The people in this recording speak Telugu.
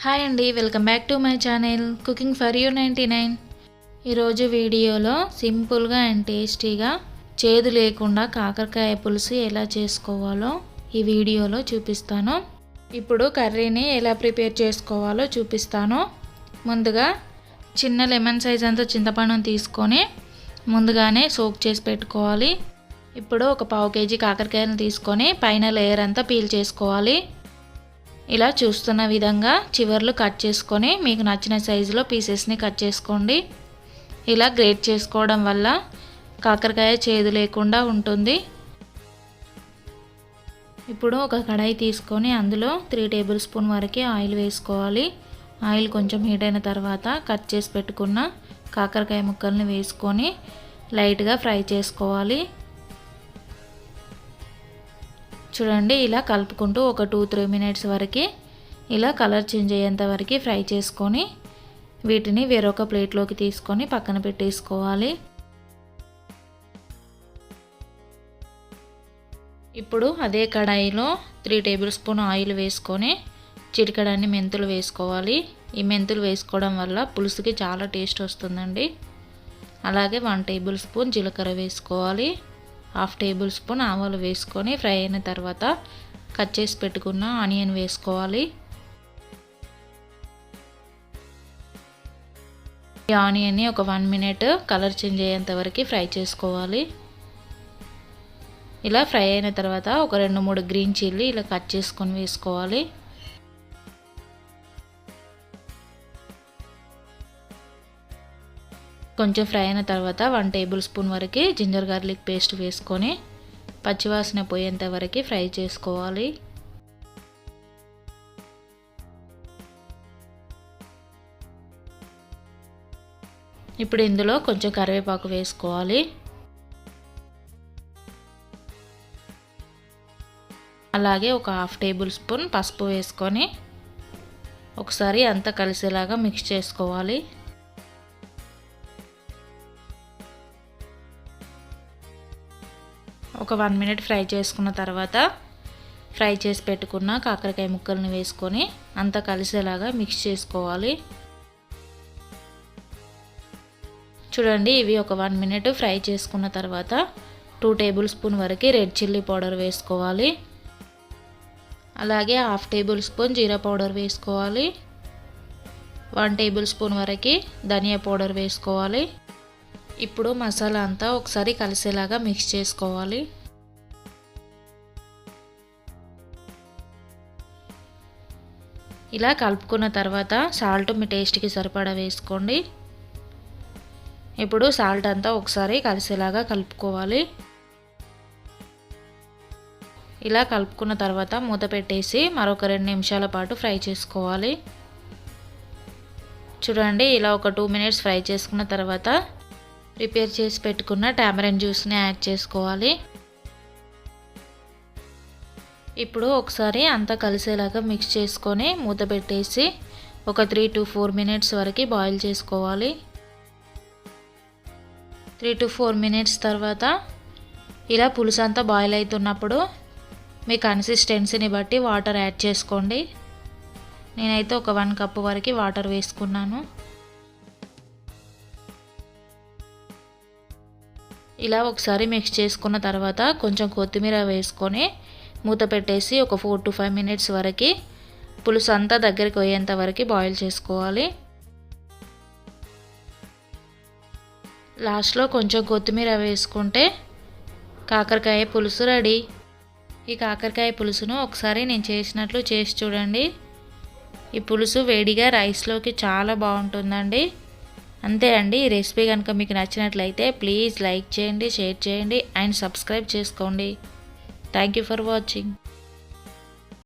హాయ్ అండి welcome back to my channel cooking for you ninety nine. ఈరోజు వీడియోలో సింపుల్గా అండ్ టేస్టీగా చేదు లేకుండా కాకరకాయ పులుసు ఎలా చేసుకోవాలో ఈ వీడియోలో చూపిస్తాను. ఇప్పుడు కర్రీని ఎలా ప్రిపేర్ చేసుకోవాలో చూపిస్తాను. ముందుగా చిన్న లెమన్ సైజ్ అంతా చింతపండును తీసుకొని ముందుగానే సోక్ చేసి పెట్టుకోవాలి. ఇప్పుడు ఒక పావు కేజీ కాకరకాయలు తీసుకొని పైన లేయర్ అంతా పీల్ చేసుకోవాలి. ఇలా చూస్తున్న విధంగా చివర్లు కట్ చేసుకొని మీకు నచ్చిన సైజులో పీసెస్ని కట్ చేసుకోండి. ఇలా గ్రేట్ చేసుకోవడం వల్ల కాకరకాయ చేదు లేకుండా ఉంటుంది. ఇప్పుడు ఒక కడాయి తీసుకొని అందులో త్రీ టేబుల్ స్పూన్ వరకు ఆయిల్ వేసుకోవాలి. ఆయిల్ కొంచెం హీట్ అయిన తర్వాత కట్ చేసి పెట్టుకున్న కాకరకాయ ముక్కల్ని వేసుకొని లైట్గా ఫ్రై చేసుకోవాలి. చూడండి ఇలా కలుపుకుంటూ ఒక టూ త్రీ మినిట్స్ వరకు ఇలా కలర్ చేంజ్ అయ్యేంత వరకు ఫ్రై చేసుకొని వీటిని వేరొక ప్లేట్లోకి తీసుకొని పక్కన పెట్టేసుకోవాలి. ఇప్పుడు అదే కడాయిలో త్రీ టేబుల్ స్పూన్ ఆయిల్ వేసుకొని చిటికడాన్ని మెంతులు వేసుకోవాలి. ఈ మెంతులు వేసుకోవడం వల్ల పులుసుకి చాలా టేస్ట్ వస్తుందండి. అలాగే వన్ టేబుల్ స్పూన్ జీలకర్ర వేసుకోవాలి. హాఫ్ టేబుల్ స్పూన్ ఆవాలు వేసుకొని ఫ్రై అయిన తర్వాత కట్ చేసి పెట్టుకున్న ఆనియన్ వేసుకోవాలి. ఈ ఆనియన్ని ఒక వన్ మినిట్ కలర్ చేంజ్ అయ్యేంత వరకు ఫ్రై చేసుకోవాలి. ఇలా ఫ్రై అయిన తర్వాత ఒక రెండు మూడు గ్రీన్ చిల్లీ ఇలా కట్ చేసుకొని వేసుకోవాలి. కొంచెం ఫ్రై అయిన తర్వాత వన్ టేబుల్ స్పూన్ వరకు జింజర్ గార్లిక్ పేస్ట్ వేసుకొని పచ్చివాసన పోయేంత వరకు ఫ్రై చేసుకోవాలి. ఇప్పుడు ఇందులో కొంచెం కరివేపాకు వేసుకోవాలి. అలాగే ఒక హాఫ్ టేబుల్ స్పూన్ పసుపు వేసుకొని ఒకసారి అంతా కలిసేలాగా మిక్స్ చేసుకోవాలి. ఒక వన్ మినిట్ ఫ్రై చేసుకున్న తర్వాత ఫ్రై చేసి పెట్టుకున్న కాకరకాయ ముక్కల్ని వేసుకొని అంతా కలిసేలాగా మిక్స్ చేసుకోవాలి. చూడండి ఇవి ఒక వన్ మినిట్ ఫ్రై చేసుకున్న తర్వాత టూ టేబుల్ స్పూన్ వరకు రెడ్ చిల్లీ పౌడర్ వేసుకోవాలి. అలాగే హాఫ్ టేబుల్ స్పూన్ జీరా పౌడర్ వేసుకోవాలి. వన్ టేబుల్ స్పూన్ వరకు ధనియా పౌడర్ వేసుకోవాలి. ఇప్పుడు మసాలా అంతా ఒకసారి కలిసేలాగా మిక్స్ చేసుకోవాలి. ఇలా కలుపుకున్న తర్వాత సాల్ట్ మీ టేస్ట్కి సరిపడా వేసుకోండి. ఇప్పుడు సాల్ట్ అంతా ఒకసారి కలిసేలాగా కలుపుకోవాలి. ఇలా కలుపుకున్న తర్వాత మూత పెట్టేసి మరొక రెండు నిమిషాల పాటు ఫ్రై చేసుకోవాలి. చూడండి ఇలా ఒక టూ మినిట్స్ ఫ్రై చేసుకున్న తర్వాత ప్రిపేర్ చేసి పెట్టుకున్న టామరన్ జ్యూస్ని యాడ్ చేసుకోవాలి. ఇప్పుడు ఒకసారి అంతా కలిసేలాగా మిక్స్ చేసుకొని మూత పెట్టేసి ఒక త్రీ టు ఫోర్ మినిట్స్ వరకు బాయిల్ చేసుకోవాలి. త్రీ టు ఫోర్ మినిట్స్ తర్వాత ఇలా పులుసు అంతా బాయిల్ అవుతున్నప్పుడు మీ కన్సిస్టెన్సీని బట్టి వాటర్ యాడ్ చేసుకోండి. నేనైతే ఒక వన్ కప్ వరకు వాటర్ వేసుకున్నాను. ఇలా ఒకసారి మిక్స్ చేసుకున్న తర్వాత కొంచెం కొత్తిమీర వేసుకొని మూత పెట్టేసి ఒక ఫోర్ టు ఫైవ్ మినిట్స్ వరకు పులుసు అంతా దగ్గరికి పోయేంత వరకు బాయిల్ చేసుకోవాలి. లాస్ట్లో కొంచెం కొత్తిమీర వేసుకుంటే కాకరకాయ పులుసు రెడీ. ఈ కాకరకాయ పులుసును ఒకసారి నేను చేసినట్లు చేసి చూడండి. ఈ పులుసు వేడిగా రైస్లోకి చాలా బాగుంటుందండి. అంతే అండి. ఈ రెసిపీ కనుక మీకు నచ్చినట్లయితే ప్లీజ్ లైక్ చేయండి షేర్ చేయండి అండ్ సబ్స్క్రైబ్ చేసుకోండి. Thank you for watching.